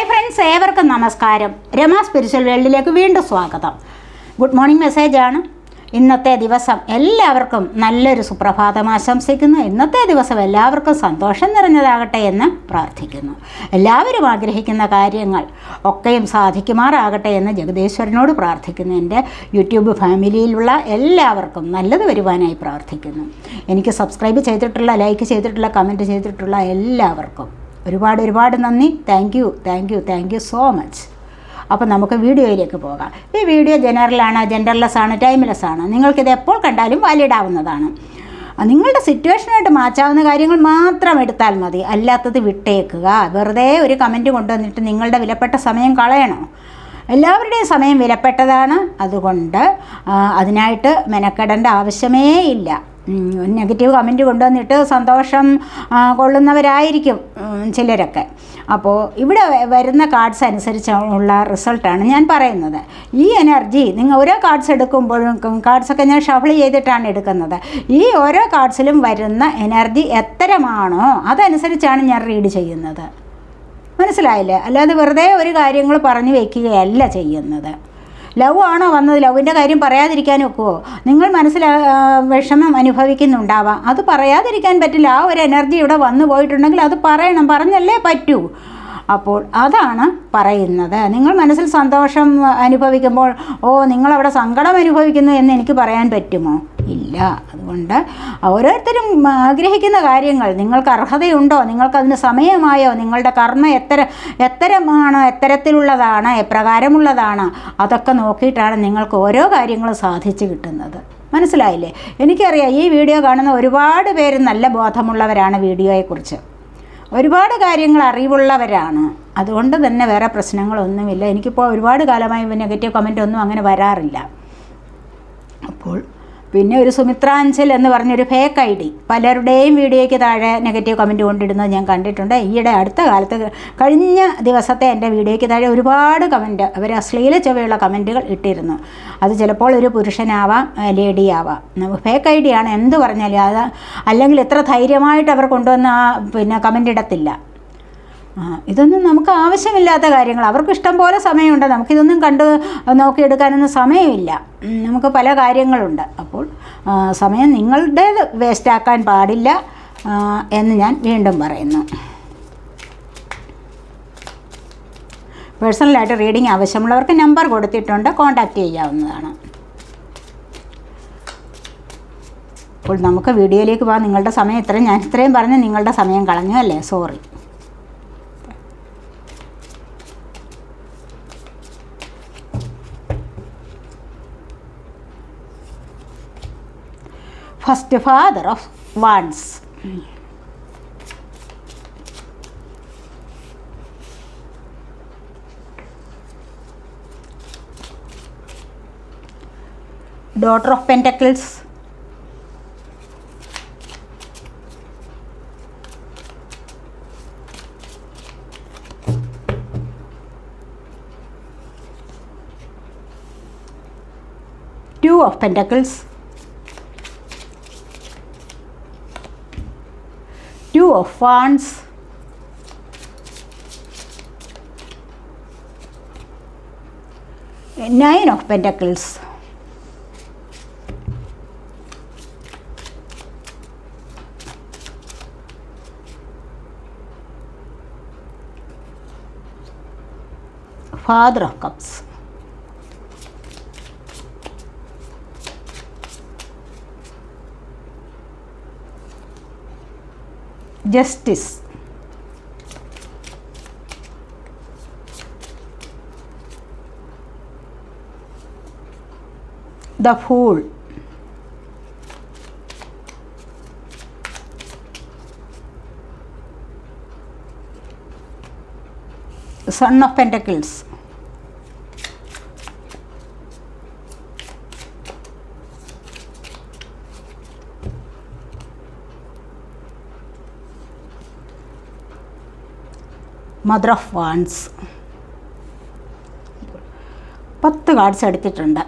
Hi friends ഏവർക്കും നമസ്കാരം. Rama spiritual വേൾഡിലേക്ക് വീണ്ടും സ്വാഗതം. ഗുഡ് മോർണിംഗ് മെസ്സേജാണ് ഇന്നത്തെ ദിവസം എല്ലാവർക്കും നല്ലൊരു സുപ്രഭാതം ആശംസിക്കുന്നു. ഇന്നത്തെ ദിവസം എല്ലാവർക്കും സന്തോഷം നിറഞ്ഞതാകട്ടെ എന്ന് പ്രാർത്ഥിക്കുന്നു. എല്ലാവരും ആഗ്രഹിക്കുന്ന കാര്യങ്ങൾ ഒക്കെയും സാധിക്കുമാറാകട്ടെ എന്ന് ജഗദീശ്വരനോട് പ്രാർത്ഥിക്കുന്നു. എന്റെ യൂട്യൂബ് ഫാമിലിയിലുള്ള എല്ലാവർക്കും നല്ലത് വരുവാനായി പ്രാർത്ഥിക്കുന്നു. എനിക്ക് സബ്സ്ക്രൈബ് ചെയ്തിട്ടുള്ള ലൈക്ക് ചെയ്തിട്ടുള്ള കമന്റ് ചെയ്തിട്ടുള്ള എല്ലാവർക്കും ഒരുപാട് ഒരുപാട് നന്ദി. Thank you thank you thank you so much അപ്പോൾ നമുക്ക് വീഡിയോയിലേക്ക് പോകാം. ഈ വീഡിയോ ജനറലാണ് ജെൻഡർലെസ് ആണ് ടൈംലെസ് ആണ്. നിങ്ങൾക്കിത് എപ്പോൾ കണ്ടാലും വാലിഡ് ആവുന്നതാണ്. നിങ്ങളുടെ സിറ്റുവേഷനായിട്ട് മാച്ചാവുന്ന കാര്യങ്ങൾ മാത്രം എടുത്താൽ മതി. അല്ലാത്തത് വിട്ടേക്കുക. വെറുതെ ഒരു കമന്റ് കൊണ്ടുവന്നിട്ട് നിങ്ങളുടെ വിലപ്പെട്ട സമയം കളയണോ? എല്ലാവരുടെയും സമയം വിലപ്പെട്ടതാണ്. അതുകൊണ്ട് അതിനായിട്ട് മെനക്കെടേണ്ട ആവശ്യമേ ഇല്ല. നെഗറ്റീവ് കമന്റ് കൊണ്ടുവന്നിട്ട് സന്തോഷം കൊള്ളുന്നവരായിരിക്കും ചിലരൊക്കെ. അപ്പോൾ ഇവിടെ വരുന്ന കാർഡ്സ് അനുസരിച്ചുള്ള റിസൾട്ടാണ് ഞാൻ പറയുന്നത്. ഈ എനർജി നിങ്ങൾ ഓരോ കാർഡ്സ് എടുക്കുമ്പോഴും കാർഡ്സൊക്കെ ഞാൻ ഷഫിൾ ചെയ്തിട്ടാണ് എടുക്കുന്നത്. ഈ ഓരോ കാർഡ്സിലും വരുന്ന എനർജി എത്തരമാണോ അതനുസരിച്ചാണ് ഞാൻ റീഡ് ചെയ്യുന്നത്. മനസ്സിലായില്ലേ? അല്ലാതെ വെറുതെ ഒരു കാര്യങ്ങൾ പറഞ്ഞു വയ്ക്കുകയല്ല ചെയ്യുന്നത്. ലവ് ആണോ വന്നത്? ലവിന്റെ കാര്യം പറയാതിരിക്കാൻ ഒക്കുമോ നിങ്ങൾ മനസ്സിൽ വിഷമം അനുഭവിക്കുന്നുണ്ടാവാം. അത് പറയാതിരിക്കാൻ പറ്റില്ല. ആ ഒരു എനർജി ഇവിടെ വന്നു പോയിട്ടുണ്ടെങ്കിൽ അത് പറയണം. പറഞ്ഞല്ലേ പറ്റൂ. അപ്പോൾ അതാണ് പറയുന്നത്. നിങ്ങൾ മനസ്സിൽ സന്തോഷം അനുഭവിക്കുമ്പോൾ ഓ നിങ്ങളവിടെ സങ്കടം അനുഭവിക്കുന്നു എന്ന് എനിക്ക് പറയാൻ പറ്റുമോ? ഇല്ല. അതുകൊണ്ട് ഓരോരുത്തരും ആഗ്രഹിക്കുന്ന കാര്യങ്ങൾ നിങ്ങൾക്ക് അർഹതയുണ്ടോ നിങ്ങൾക്കതിന് സമയമായോ നിങ്ങളുടെ കർമ്മ എത്ര എത്തരമാണ് എത്തരത്തിലുള്ളതാണ് എപ്രകാരമുള്ളതാണ് അതൊക്കെ നോക്കിയിട്ടാണ് നിങ്ങൾക്ക് ഓരോ കാര്യങ്ങളും സാധിച്ചു കിട്ടുന്നത്. മനസ്സിലായില്ലേ? എനിക്കറിയാം ഈ വീഡിയോ കാണുന്ന ഒരുപാട് പേര് നല്ല ബോധമുള്ളവരാണ് വീഡിയോയെക്കുറിച്ച്. ഒരുപാട് കാര്യങ്ങൾ അറിവുള്ളവരാണ്. അതുകൊണ്ട് തന്നെ വേറെ പ്രശ്നങ്ങളൊന്നുമില്ല. എനിക്കിപ്പോൾ ഒരുപാട് കാലമായി നെഗറ്റീവ് കമന്റ് ഒന്നും അങ്ങനെ വരാറില്ല. അപ്പോൾ പിന്നെ ഒരു സുമിത്രാഞ്ചൽ എന്ന് പറഞ്ഞൊരു ഫേക്ക് ഐ ഡി പലരുടെയും വീഡിയോയ്ക്ക് താഴെ നെഗറ്റീവ് കമന്റ് കൊണ്ടിടുന്നത് ഞാൻ കണ്ടിട്ടുണ്ട്. ഈയിടെ അടുത്ത കാലത്ത് കഴിഞ്ഞ ദിവസത്തെ എന്റെ വീഡിയോയ്ക്ക് താഴെ ഒരുപാട് കമന്റ് അവർ അശ്ലീല ചൊവ്വയുള്ള കമന്റുകൾ ഇട്ടിരുന്നു. അത് ചിലപ്പോൾ ഒരു പുരുഷനാവാം ലേഡി ആവാം. ഫേക്ക് ഐ ഡി ആണ് എന്ത് പറഞ്ഞാലും അത് അല്ലെങ്കിൽ എത്ര ധൈര്യമായിട്ട് അവർ കൊണ്ടുവന്ന പിന്നെ കമന്റ് ഇടത്തില്ല. ഇതൊന്നും നമുക്ക് ആവശ്യമില്ലാത്ത കാര്യങ്ങൾ. അവർക്ക് ഇഷ്ടം പോലെ സമയമുണ്ട്. നമുക്കിതൊന്നും കണ്ട് നോക്കിയെടുക്കാനൊന്നും സമയമില്ല. നമുക്ക് പല കാര്യങ്ങളുണ്ട്. അപ്പോൾ സമയം നിങ്ങളുടേത് വേസ്റ്റാക്കാൻ പാടില്ല എന്ന് ഞാൻ വീണ്ടും പറയുന്നു. പേഴ്സണലായിട്ട് റീഡിംഗ് ആവശ്യമുള്ളവർക്ക് നമ്പർ കൊടുത്തിട്ടുണ്ട്. കോൺടാക്റ്റ് ചെയ്യാവുന്നതാണ്. അപ്പോൾ നമുക്ക് വീഡിയോയിലേക്ക് പോകാം. നിങ്ങളുടെ സമയം ഇത്രയും. ഞാൻ ഇത്രയും പറഞ്ഞ് നിങ്ങളുടെ സമയം കളഞ്ഞു അല്ലേ? Sorry. first father of wands. Daughter of Pentacles. Two of Pentacles. Two of wands nine of pentacles. Father of cups justice. The fool. Son of Pentacles. Mother of wands പത്ത് കാർഡ്സ് എടുത്തിട്ടുണ്ട്.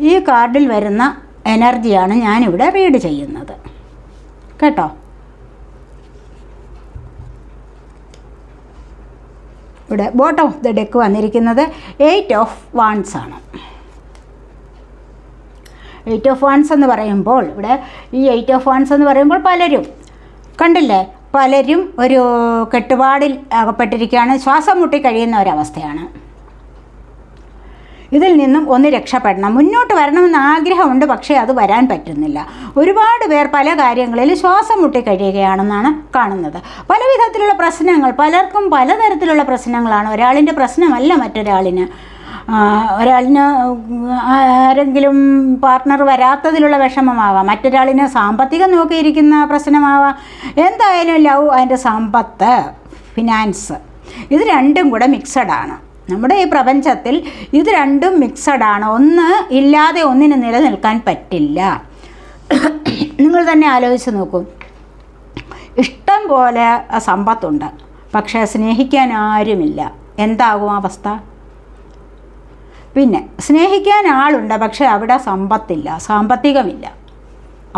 ഈ കാർഡിൽ വരുന്ന എനർജിയാണ് ഞാനിവിടെ റീഡ് ചെയ്യുന്നത്. കേട്ടോ? ഇവിടെ ബോട്ടം ഓഫ് ദ ഡെക്ക് വന്നിരിക്കുന്നത് എയ്റ്റ് ഓഫ് വാൺസ് ആണ്. എയ്റ്റ് ഓഫ് വാൺസ് എന്ന് പറയുമ്പോൾ ഇവിടെ ഈ എയ്റ്റ് ഓഫ് വാൺസ് എന്ന് പറയുമ്പോൾ പലരും കണ്ടില്ലേ? പലരും ഒരു കെട്ടുപാടിൽ അകപ്പെട്ടിരിക്കുകയാണ്. ശ്വാസം മുട്ടി കഴിയുന്ന ഒരവസ്ഥയാണ്. ഇതിൽ നിന്നും ഒന്ന് രക്ഷപ്പെടണം. മുന്നോട്ട് വരണമെന്ന് ആഗ്രഹമുണ്ട് പക്ഷേ അത് വരാൻ പറ്റുന്നില്ല. ഒരുപാട് പേർ പല കാര്യങ്ങളിൽ ശ്വാസം മുട്ടി കഴിയുകയാണെന്നാണ് കാണുന്നത്. പല വിധത്തിലുള്ള പ്രശ്നങ്ങൾ പലർക്കും പലതരത്തിലുള്ള പ്രശ്നങ്ങളാണ്. ഒരാളിന്റെ പ്രശ്നമല്ല മറ്റൊരാളിന്. ഒരാളിന് ആരെങ്കിലും പാർട്ട്ണർ വരാത്തതിലുള്ള വിഷമമാവാം. മറ്റൊരാളിന് സാമ്പത്തികം നോക്കിയിരിക്കുന്ന പ്രശ്നമാവാം. എന്തായാലും ലവ് അതിന്റെ സമ്പത്ത് ഫിനാൻസ് ഇത് രണ്ടും കൂടെ മിക്സഡാണ് നമ്മുടെ ഈ പ്രപഞ്ചത്തിൽ ഇത് രണ്ടും മിക്സഡാണ് ഒന്ന് ഇല്ലാതെ ഒന്നിന് നിലനിൽക്കാൻ പറ്റില്ല. നിങ്ങൾ തന്നെ ആലോചിച്ച് നോക്കൂ. ഇഷ്ടം പോലെ സമ്പത്തുണ്ട്. പക്ഷേ സ്നേഹിക്കാൻ ആരുമില്ല. എന്താകും അവസ്ഥ? പിന്നെ സ്നേഹിക്കാൻ ആളുണ്ട് പക്ഷേ അവിടെ സമ്പത്തില്ല സാമ്പത്തികമില്ല.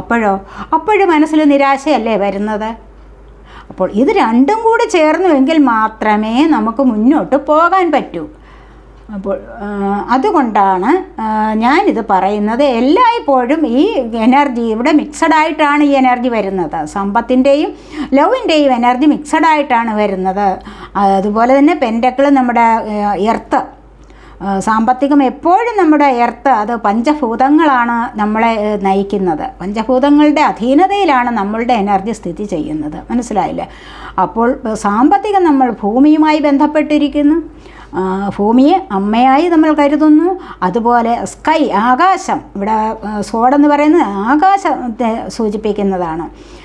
അപ്പോഴോ? അപ്പോഴും മനസ്സിൽ നിരാശയല്ലേ വരുന്നത്? അപ്പോൾ ഇത് രണ്ടും കൂടി ചേർന്നുവെങ്കിൽ മാത്രമേ നമുക്ക് മുന്നോട്ട് പോകാൻ പറ്റൂ. അപ്പോൾ അതുകൊണ്ടാണ് ഞാനിത് പറയുന്നത്. എല്ലായ്പ്പോഴും ഈ എനർജി ഇവിടെ മിക്സഡ് ആയിട്ടാണ് ഈ എനർജി വരുന്നത്. സമ്പത്തിന്റെയും ലവിന്റെയും എനർജി മിക്സഡ് ആയിട്ടാണ് വരുന്നത്. അതുപോലെ തന്നെ പെന്റക്കിൾ നമ്മുടെ എർത്ത് സാമ്പത്തികം എപ്പോഴും നമ്മുടെ എർത്ത് അത് പഞ്ചഭൂതങ്ങളാണ് നമ്മളെ നയിക്കുന്നത്. പഞ്ചഭൂതങ്ങളുടെ അധീനതയിലാണ് നമ്മളുടെ എനർജി സ്ഥിതി ചെയ്യുന്നത്. മനസ്സിലായില്ലേ? അപ്പോൾ സാമ്പത്തികം നമ്മൾ ഭൂമിയുമായി ബന്ധപ്പെട്ടിരിക്കുന്നു. ഭൂമിയെ അമ്മയായി നമ്മൾ കരുതുന്നു. അതുപോലെ സ്കൈ ആകാശം ഇവിടെ സോഡെന്ന് പറയുന്നത് ആകാശത്തെ സൂചിപ്പിക്കുന്നതാണ്.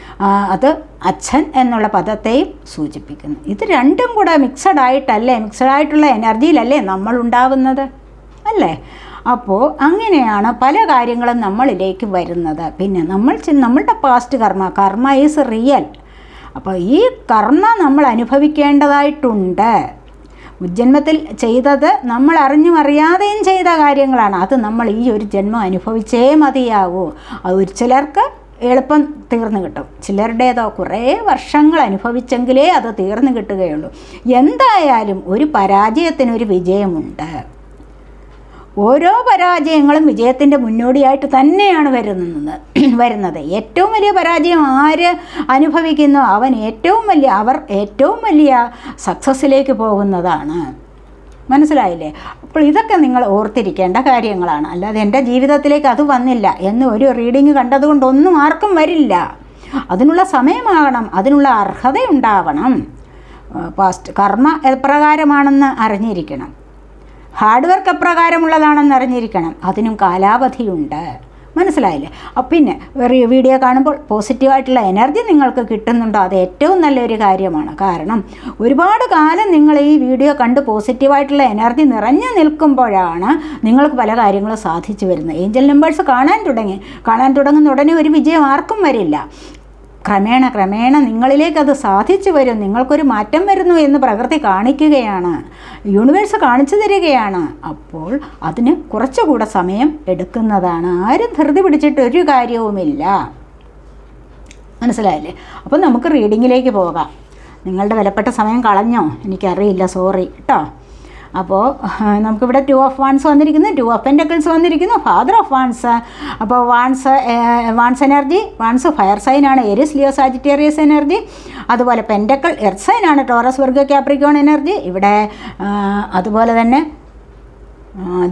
അത് അച്ഛൻ എന്നുള്ള പദത്തെയും സൂചിപ്പിക്കുന്നു. ഇത് രണ്ടും കൂടെ മിക്സഡ് ആയിട്ടല്ലേ മിക്സഡ് ആയിട്ടുള്ള എനർജിയിലല്ലേ നമ്മൾ ഉണ്ടാവുന്നത്? അല്ലേ? അപ്പോൾ അങ്ങനെയാണ് പല കാര്യങ്ങളും നമ്മളിലേക്ക് വരുന്നത്. പിന്നെ നമ്മൾ നമ്മളുടെ പാസ്റ്റ് കർമ്മ കർമ്മ ഈസ് റിയൽ അപ്പോൾ ഈ കർമ്മ നമ്മൾ അനുഭവിക്കേണ്ടതായിട്ടുണ്ട്. മുജ്ജന്മത്തിൽ ചെയ്തത് നമ്മൾ അറിഞ്ഞും അറിയാതെയും ചെയ്ത കാര്യങ്ങളാണ്. അത് നമ്മൾ ഈ ഒരു ജന്മം അനുഭവിച്ചേ മതിയാകൂ അത് ഒരു ചിലർക്ക് എളുപ്പം തീർന്നു കിട്ടും. ചിലരുടേതോ കുറേ വർഷങ്ങൾ അനുഭവിച്ചെങ്കിലേ അത് തീർന്നു കിട്ടുകയുള്ളൂ. എന്തായാലും ഒരു പരാജയത്തിനൊരു വിജയമുണ്ട്. ഓരോ പരാജയങ്ങളും വിജയത്തിന്റെ മുന്നോടിയായിട്ട് തന്നെയാണ് വരുന്നത്. വരുന്നത്. ഏറ്റവും വലിയ പരാജയം ആര് അനുഭവിക്കുന്നു? അവൻ ഏറ്റവും വലിയ അവർ ഏറ്റവും വലിയ സക്സസ്സിലേക്ക് പോകുന്നതാണ്. മനസ്സിലായില്ലേ? അപ്പോൾ ഇതൊക്കെ നിങ്ങൾ ഓർത്തിരിക്കേണ്ട കാര്യങ്ങളാണ്. അല്ലാതെ എന്റെ ജീവിതത്തിലേക്ക് അത് വന്നില്ല എന്ന് ഒരു റീഡിങ് കണ്ടതുകൊണ്ടൊന്നും ആർക്കും വരില്ല. അതിനുള്ള സമയമാകണം അതിനുള്ള അർഹതയുണ്ടാവണം. പാസ്റ്റ് കർമ്മ എപ്രകാരമാണെന്ന് അറിഞ്ഞിരിക്കണം. ഹാർഡ് വർക്ക് എപ്രകാരമുള്ളതാണെന്ന് അറിഞ്ഞിരിക്കണം. അതിനും കാലാവധിയുണ്ട്. മനസ്സിലായില്ലേ? പിന്നെ വീഡിയോ കാണുമ്പോൾ പോസിറ്റീവായിട്ടുള്ള എനർജി നിങ്ങൾക്ക് കിട്ടുന്നുണ്ടോ? അത് ഏറ്റവും നല്ലൊരു കാര്യമാണ്. കാരണം ഒരുപാട് കാലം നിങ്ങൾ ഈ വീഡിയോ കണ്ട് പോസിറ്റീവായിട്ടുള്ള എനർജി നിറഞ്ഞു നിൽക്കുമ്പോഴാണ് നിങ്ങൾക്ക് പല കാര്യങ്ങളും സാധിച്ചു വരുന്നത്. ഏഞ്ചൽ നമ്പേഴ്സ് കാണാൻ തുടങ്ങി. കാണാൻ തുടങ്ങുന്ന ഉടനെ ഒരു വിജയം ആർക്കും വരില്ല. ക്രമേണ ക്രമേണ നിങ്ങളിലേക്ക് അത് സാധിച്ചു വരും. നിങ്ങൾക്കൊരു മാറ്റം വരുന്നു എന്ന് പ്രകൃതി കാണിക്കുകയാണ്. യൂണിവേഴ്സ് കാണിച്ചു തരികയാണ്. അപ്പോൾ അതിന് കുറച്ചുകൂടെ സമയം എടുക്കുന്നതാണ്. ആരും ധൃതി പിടിച്ചിട്ട് ഒരു കാര്യവുമില്ല. മനസ്സിലായില്ലേ? അപ്പം നമുക്ക് റീഡിങ്ങിലേക്ക് പോകാം. നിങ്ങളുടെ വിലപ്പെട്ട സമയം കളഞ്ഞോ? എനിക്കറിയില്ല. സോറി കേട്ടോ അപ്പോൾ നമുക്കിവിടെ ടു ഓഫ് വൺസ് വന്നിരിക്കുന്നു ടു ഓഫ് പെന്റക്കിൾസ് വന്നിരിക്കുന്നു ഫാദർ ഓഫ് വൺസ് അപ്പോൾ wands wands energy wands fire സൈനാണ് Aries Leo Sagittarius energy അതുപോലെ പെന്റക്കിൾ എർത്ത് സൈനാണ് ടോറസ് വർഗ ക്യാപ്രിക്കോൺ എനർജി ഇവിടെ അതുപോലെ തന്നെ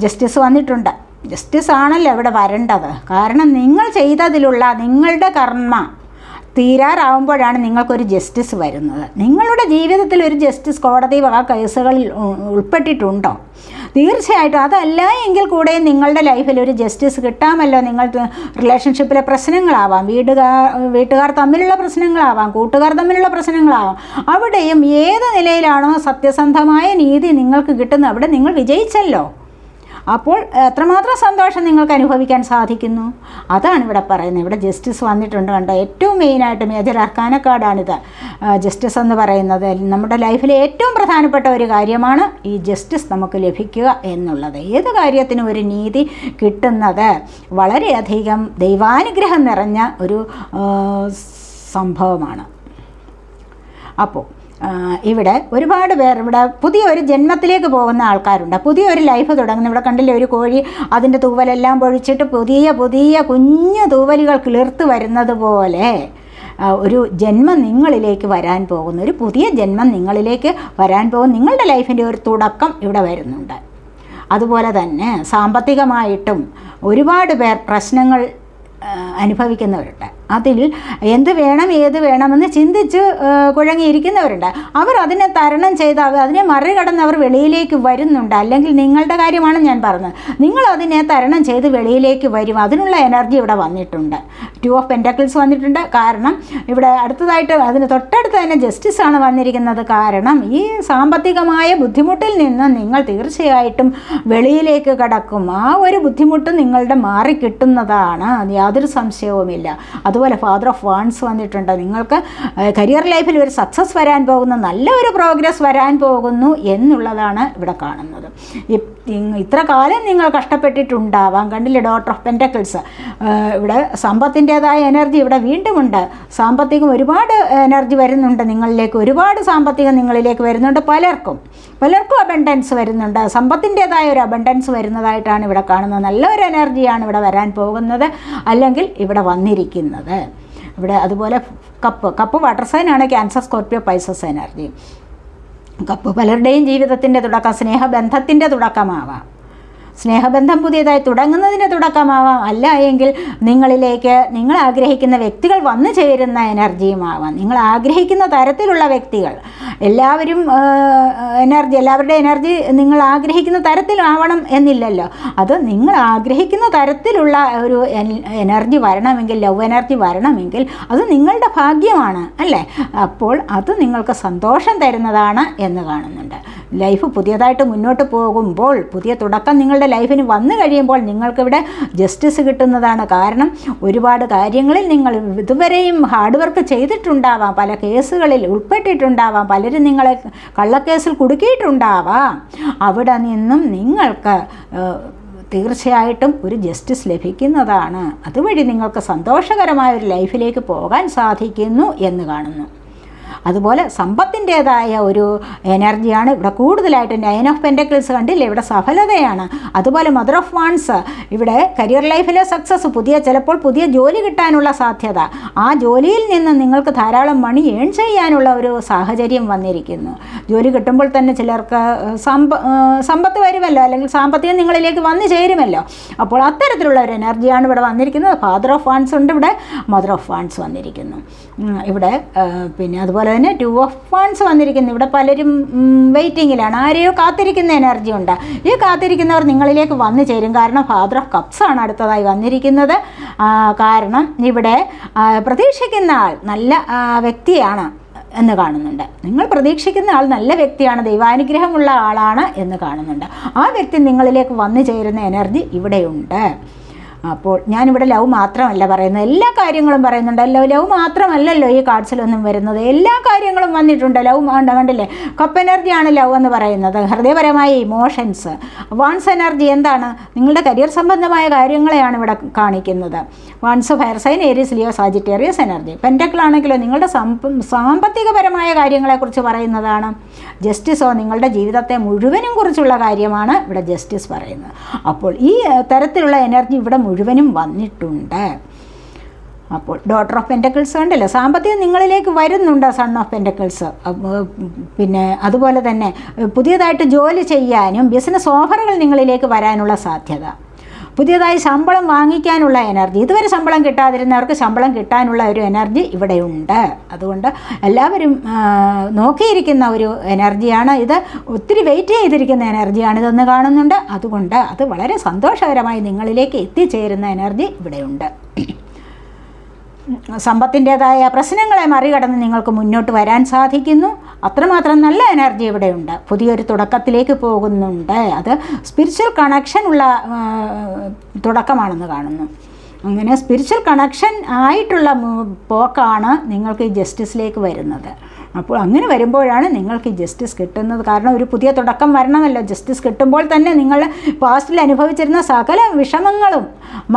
ജസ്റ്റിസ് വന്നിട്ടുണ്ട്. ജസ്റ്റിസ് ആണല്ലോ ഇവിടെ വരേണ്ടത്. കാരണം നിങ്ങൾ ചെയ്തതിലുള്ള നിങ്ങളുടെ കർമ്മ തീരാറാവുമ്പോഴാണ് നിങ്ങൾക്കൊരു ജസ്റ്റിസ് വരുന്നത്. നിങ്ങളുടെ ജീവിതത്തിൽ ഒരു ജസ്റ്റിസ് കോടതി വക കേസുകളിൽ ഉൾപ്പെട്ടിട്ടുണ്ടോ? തീർച്ചയായിട്ടും അതല്ല എങ്കിൽ കൂടെ നിങ്ങളുടെ ലൈഫിൽ ഒരു ജസ്റ്റിസ് കിട്ടാമല്ലോ. നിങ്ങൾ റിലേഷൻഷിപ്പിലെ പ്രശ്നങ്ങളാവാം. വീടുകാർ വീട്ടുകാർ തമ്മിലുള്ള പ്രശ്നങ്ങളാവാം. കൂട്ടുകാർ തമ്മിലുള്ള പ്രശ്നങ്ങളാവാം. അവിടെയും ഏത് നിലയിലാണോ സത്യസന്ധമായ നീതി നിങ്ങൾക്ക് കിട്ടുന്നത് അവിടെ നിങ്ങൾ വിജയിച്ചല്ലോ. അപ്പോൾ എത്രമാത്രം സന്തോഷം നിങ്ങൾക്ക് അനുഭവിക്കാൻ സാധിക്കുന്നു? അതാണ് ഇവിടെ പറയുന്നത്. ഇവിടെ ജസ്റ്റിസ് വന്നിട്ടുണ്ട് കണ്ട? ഏറ്റവും മെയിനായിട്ട് മേജർ അർക്കാനക്കാടാണിത്. ജസ്റ്റിസ് എന്ന് പറയുന്നത് നമ്മുടെ ലൈഫിലെ ഏറ്റവും പ്രധാനപ്പെട്ട ഒരു കാര്യമാണ് ഈ ജസ്റ്റിസ് നമുക്ക് ലഭിക്കുക എന്നുള്ളത്. ഏത് കാര്യത്തിനും ഒരു നീതി കിട്ടുന്നത് വളരെയധികം ദൈവാനുഗ്രഹം നിറഞ്ഞ ഒരു സംഭവമാണ്. അപ്പോൾ ഇവിടെ ഒരുപാട് പേർ ഇവിടെ പുതിയ ഒരു ജന്മത്തിലേക്ക് പോകുന്ന ആൾക്കാരുണ്ട്. പുതിയൊരു ലൈഫ് തുടങ്ങുന്നു. ഇവിടെ കണ്ടില്ലേ ഒരു കോഴി അതിന്റെ തൂവലെല്ലാം പൊഴിച്ചിട്ട് പുതിയ പുതിയ കുഞ്ഞു തൂവലുകൾ കിളിർത്ത് വരുന്നത് പോലെ ഒരു ജന്മം നിങ്ങളിലേക്ക് വരാൻ പോകുന്നു. ഒരു പുതിയ ജന്മം നിങ്ങളിലേക്ക് വരാൻ പോകുന്ന. നിങ്ങളുടെ ലൈഫിന്റെ ഒരു തുടക്കം ഇവിടെ വരുന്നുണ്ട്. അതുപോലെ തന്നെ സാമ്പത്തികമായിട്ടും ഒരുപാട് പേർ പ്രശ്നങ്ങൾ അനുഭവിക്കുന്നവരുണ്ട്. അതിൽ എന്ത് വേണം ഏത് വേണമെന്ന് ചിന്തിച്ച് കുഴങ്ങിയിരിക്കുന്നവരുണ്ട്. അവർ അതിനെ തരണം ചെയ്ത് അതിനെ മറികടന്ന് അവർ വെളിയിലേക്ക് വരുന്നുണ്ട്. അല്ലെങ്കിൽ നിങ്ങളുടെ കാര്യമാണ് ഞാൻ പറഞ്ഞത്. നിങ്ങൾ അതിനെ തരണം ചെയ്ത് വെളിയിലേക്ക് വരും. അതിനുള്ള എനർജി ഇവിടെ വന്നിട്ടുണ്ട്. ടു ഓഫ് പെന്റക്കിൾസ് വന്നിട്ടുണ്ട്. കാരണം ഇവിടെ അടുത്തതായിട്ട് അതിന് തൊട്ടടുത്ത് തന്നെ ജസ്റ്റിസ് ആണ് വന്നിരിക്കുന്നത്. കാരണം ഈ സാമ്പത്തികമായ ബുദ്ധിമുട്ടിൽ നിന്ന് നിങ്ങൾ തീർച്ചയായിട്ടും വെളിയിലേക്ക് കടക്കും. ആ ഒരു ബുദ്ധിമുട്ട് നിങ്ങളുടെ മാറി കിട്ടുന്നതാണ് യാതൊരു സംശയവുമില്ല. അതുപോലെ ഫാദർ ഓഫ് വാൺസ് വന്നിട്ടുണ്ട്. നിങ്ങൾക്ക് കരിയർ ലൈഫിൽ ഒരു സക്സസ് വരാൻ പോകുന്നു നല്ല ഒരു പ്രോഗ്രസ് വരാൻ പോകുന്നു എന്നുള്ളതാണ് ഇവിടെ കാണുന്നത്. ഇത്ര കാലം നിങ്ങൾ കഷ്ടപ്പെട്ടിട്ടുണ്ടാവാം. കണ്ടില്ലേ ഡോട്ടർ ഓഫ് പെന്റക്കിൾസ് ഇവിടെ സമ്പത്തിന്റെതായ എനർജി ഇവിടെ വീണ്ടുമുണ്ട്. സാമ്പത്തികം ഒരുപാട് എനർജി വരുന്നുണ്ട് നിങ്ങളിലേക്ക്. ഒരുപാട് സാമ്പത്തികം നിങ്ങളിലേക്ക് വരുന്നുണ്ട് പലർക്കും. പലർക്കും അബണ്ടൻസ് വരുന്നുണ്ട്. സമ്പത്തിന്റെതായ ഒരു അബണ്ടൻസ് വരുന്നതായിട്ടാണ് ഇവിടെ കാണുന്നത്. നല്ലൊരു എനർജിയാണ് ഇവിടെ വരാൻ പോകുന്നത് അല്ലെങ്കിൽ ഇവിടെ വന്നിരിക്കുന്നത്. ഇവിടെ അതുപോലെ cup cup water സൈനാണ് Cancer Scorpio Pisces energy cup പലരുടെയും ജീവിതത്തിന്റെ തുടക്കം സ്നേഹബന്ധത്തിന്റെ തുടക്കമാവാം. സ്നേഹബന്ധം പുതിയതായി തുടങ്ങുന്നതിന്റെ തുടക്കമാവാം. അല്ല എങ്കിൽ നിങ്ങളിലേക്ക് നിങ്ങൾ ആഗ്രഹിക്കുന്ന വ്യക്തികൾ വന്നു ചേരുന്ന എനർജിയുമാവാം. നിങ്ങൾ ആഗ്രഹിക്കുന്ന തരത്തിലുള്ള വ്യക്തികൾ. എല്ലാവരും എനർജി എല്ലാവരുടെ എനർജി നിങ്ങൾ ആഗ്രഹിക്കുന്ന തരത്തിലാവണം എന്നില്ലല്ലോ. അത് നിങ്ങൾ ആഗ്രഹിക്കുന്ന തരത്തിലുള്ള ഒരു എനർജി വരണമെങ്കിൽ ലവ് എനർജി വരണമെങ്കിൽ അത് നിങ്ങളുടെ ഭാഗ്യമാണ് അല്ലേ? അപ്പോൾ അത് നിങ്ങൾക്ക് സന്തോഷം തരുന്നതാണ് എന്ന് കാണുന്നുണ്ട്. ലൈഫ് പുതിയതായിട്ട് മുന്നോട്ട് പോകുമ്പോൾ പുതിയ തുടക്കം നിങ്ങളുടെ ലൈഫിന് വന്നു കഴിയുമ്പോൾ നിങ്ങൾക്കിവിടെ ജസ്റ്റിസ് കിട്ടുന്നതാണ്. കാരണം ഒരുപാട് കാര്യങ്ങളിൽ നിങ്ങൾ ഇതുവരെയും ഹാർഡ് വർക്ക് ചെയ്തിട്ടുണ്ടാവാം. പല കേസുകളിൽ ഉൾപ്പെട്ടിട്ടുണ്ടാവാം. പലരും നിങ്ങളെ കള്ളക്കേസിൽ കുടുക്കിയിട്ടുണ്ടാവാം. അവിടെ നിന്നും നിങ്ങൾക്ക് തീർച്ചയായിട്ടും ഒരു ജസ്റ്റിസ് ലഭിക്കുന്നതാണ്. അതുവഴി നിങ്ങൾക്ക് സന്തോഷകരമായ ഒരു ലൈഫിലേക്ക് പോകാൻ സാധിക്കുന്നു എന്ന് കാണുന്നു. അതുപോലെ സമ്പത്തിന്റേതായ ഒരു എനർജിയാണ് ഇവിടെ കൂടുതലായിട്ട് നയൻ ഓഫ് പെൻഡക്കിൾസ് കണ്ടില്ല? ഇവിടെ സഫലതയാണ്. അതുപോലെ മദർ ഓഫ് വാൺസ് ഇവിടെ കരിയർ ലൈഫിലെ സക്സസ് പുതിയ ചിലപ്പോൾ പുതിയ ജോലി കിട്ടാനുള്ള സാധ്യത. ആ ജോലിയിൽ നിന്ന് നിങ്ങൾക്ക് ധാരാളം മണി ഏൺ ചെയ്യാനുള്ള ഒരു സാഹചര്യം വന്നിരിക്കുന്നു. ജോലി കിട്ടുമ്പോൾ തന്നെ ചിലർക്ക് സമ്പ സമ്പത്ത് വരുമല്ലോ? അല്ലെങ്കിൽ സാമ്പത്തികം നിങ്ങളിലേക്ക് വന്നു ചേരുമല്ലോ? അപ്പോൾ അത്തരത്തിലുള്ള ഒരു എനർജിയാണ് ഇവിടെ വന്നിരിക്കുന്നത്. ഫാദർ ഓഫ് വാൺസ് ഉണ്ട് ഇവിടെ മദർ ഓഫ് വാൺസ് വന്നിരിക്കുന്നു. ഇവിടെ പിന്നെ അതുപോലെ തന്നെ ടു ഓഫ് വാൺസ് വന്നിരിക്കുന്നു. ഇവിടെ പലരും വെയിറ്റിങ്ങിലാണ് ആരെയോ കാത്തിരിക്കുന്ന എനർജി ഉണ്ട്. ഈ കാത്തിരിക്കുന്നവർ നിങ്ങളിലേക്ക് വന്നു ചേരും. കാരണം ഫാദർ ഓഫ് കപ്സ് ആണ് അടുത്തതായി വന്നിരിക്കുന്നത്. കാരണം ഇവിടെ പ്രതീക്ഷിക്കുന്ന ആൾ നല്ല വ്യക്തിയാണ് എന്ന് കാണുന്നുണ്ട്. നിങ്ങൾ പ്രതീക്ഷിക്കുന്ന ആൾ നല്ല വ്യക്തിയാണ്. ദൈവാനുഗ്രഹമുള്ള ആളാണ് എന്ന് കാണുന്നുണ്ട്. ആ വ്യക്തി നിങ്ങളിലേക്ക് വന്നു ചേരുന്ന എനർജി ഇവിടെയുണ്ട്. അപ്പോൾ ഞാനിവിടെ ലവ് മാത്രമല്ല പറയുന്നത്. എല്ലാ കാര്യങ്ങളും പറയുന്നുണ്ട്. ലവ് ലവ് മാത്രമല്ലല്ലോ ഈ കാർഡ്സിലൊന്നും വരുന്നത്. എല്ലാ കാര്യങ്ങളും വന്നിട്ടുണ്ട്. ലവ് ഉണ്ട് കണ്ടില്ലേ? കപ്പ് എനർജിയാണ് ലവ് എന്ന് പറയുന്നത്. ഹൃദയപരമായ ഇമോഷൻസ് വാൺസ് എനർജി എന്താണ്? നിങ്ങളുടെ കരിയർ സംബന്ധമായ കാര്യങ്ങളെയാണ് ഇവിടെ കാണിക്കുന്നത്. Wands fire sign Aries Leo Sagittarius energy പെന്റക്കിളാണെങ്കിലോ നിങ്ങളുടെ സമ്പ സാമ്പത്തികപരമായ കാര്യങ്ങളെക്കുറിച്ച് പറയുന്നതാണ്. ജസ്റ്റിസോ നിങ്ങളുടെ ജീവിതത്തെ മുഴുവനും കുറിച്ചുള്ള കാര്യമാണ് ഇവിടെ ജസ്റ്റിസ് പറയുന്നത്. അപ്പോൾ ഈ തരത്തിലുള്ള എനർജി ഇവിടെ മുഴുവനും വന്നിട്ടുണ്ട്. അപ്പോൾ ഡോട്ടർ ഓഫ് പെന്റക്കിൾസ് കണ്ടല്ലോ സാമ്പത്തികം നിങ്ങളിലേക്ക് വരുന്നുണ്ട് സൺ ഓഫ് പെന്റക്കിൾസ് പിന്നെ അതുപോലെ തന്നെ പുതിയതായിട്ട് ജോലി ചെയ്യാനും ബിസിനസ് ഓഫറുകൾ നിങ്ങളിലേക്ക് വരാനുള്ള സാധ്യത. പുതിയതായി ശമ്പളം വാങ്ങിക്കാനുള്ള എനർജി ഇതുവരെ ശമ്പളം കിട്ടാതിരുന്നവർക്ക് ശമ്പളം കിട്ടാനുള്ള ഒരു എനർജി ഇവിടെയുണ്ട്. അതുകൊണ്ട് എല്ലാവരും നോക്കിയിരിക്കുന്ന ഒരു എനർജിയാണ് ഇത്. ഒത്തിരി വെയിറ്റ് ചെയ്തിരിക്കുന്ന എനർജിയാണ് ഇതെന്ന് കാണുന്നുണ്ട്. അതുകൊണ്ട് അത് വളരെ സന്തോഷകരമായി നിങ്ങളിലേക്ക് എത്തിച്ചേരുന്ന എനർജി ഇവിടെയുണ്ട്. സമ്പത്തിന്റേതായ പ്രശ്നങ്ങളെ മറികടന്ന് നിങ്ങൾക്ക് മുന്നോട്ട് വരാൻ സാധിക്കുന്നു. അത്രമാത്രം നല്ല എനർജി ഇവിടെയുണ്ട്. പുതിയൊരു തുടക്കത്തിലേക്ക് പോകുന്നുണ്ട്. അത് സ്പിരിച്വൽ കണക്ഷൻ ഉള്ള തുടക്കമാണെന്ന് കാണുന്നു. അങ്ങനെ സ്പിരിച്വൽ കണക്ഷൻ ആയിട്ടുള്ള പോക്കാണ് നിങ്ങൾക്ക് ഈ ജസ്റ്റിസിലേക്ക് വരുന്നത്. അപ്പോൾ അങ്ങനെ വരുമ്പോഴാണ് നിങ്ങൾക്ക് ജസ്റ്റിസ് കിട്ടുന്നത്. കാരണം ഒരു പുതിയ തുടക്കം വരണമല്ലോ. ജസ്റ്റിസ് കിട്ടുമ്പോൾ തന്നെ നിങ്ങൾ പാസ്റ്റിൽ അനുഭവിച്ചിരുന്ന സകല വിഷമങ്ങളും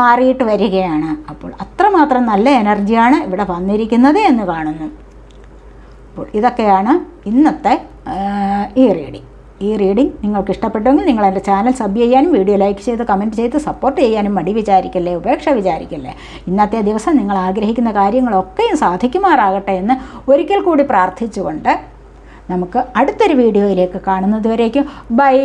മാറിയിട്ട് വരികയാണ്. അപ്പോൾ അത്രമാത്രം നല്ല എനർജിയാണ് ഇവിടെ വന്നിരിക്കുന്നത് എന്ന് കാണുന്നു. അപ്പോൾ ഇതൊക്കെയാണ് ഇന്നത്തെ ഈ റീഡിംഗ് ഈ റീഡിംഗ് നിങ്ങൾക്ക് ഇഷ്ടപ്പെട്ടെങ്കിൽ നിങ്ങൾ എന്റെ ചാനൽ സബ് ചെയ്യാനും വീഡിയോ ലൈക്ക് ചെയ്ത് കമന്റ് ചെയ്ത് സപ്പോർട്ട് ചെയ്യാനും മടി വിചാരിക്കല്ലേ ഉപേക്ഷ വിചാരിക്കല്ലേ. ഇന്നത്തെ ദിവസം നിങ്ങൾ ആഗ്രഹിക്കുന്ന കാര്യങ്ങളൊക്കെയും സാധിക്കുമാറാകട്ടെ എന്ന് ഒരിക്കൽ കൂടി പ്രാർത്ഥിച്ചുകൊണ്ട് നമുക്ക് അടുത്തൊരു വീഡിയോയിലേക്ക് കാണുന്നതുവരേക്കും ബൈ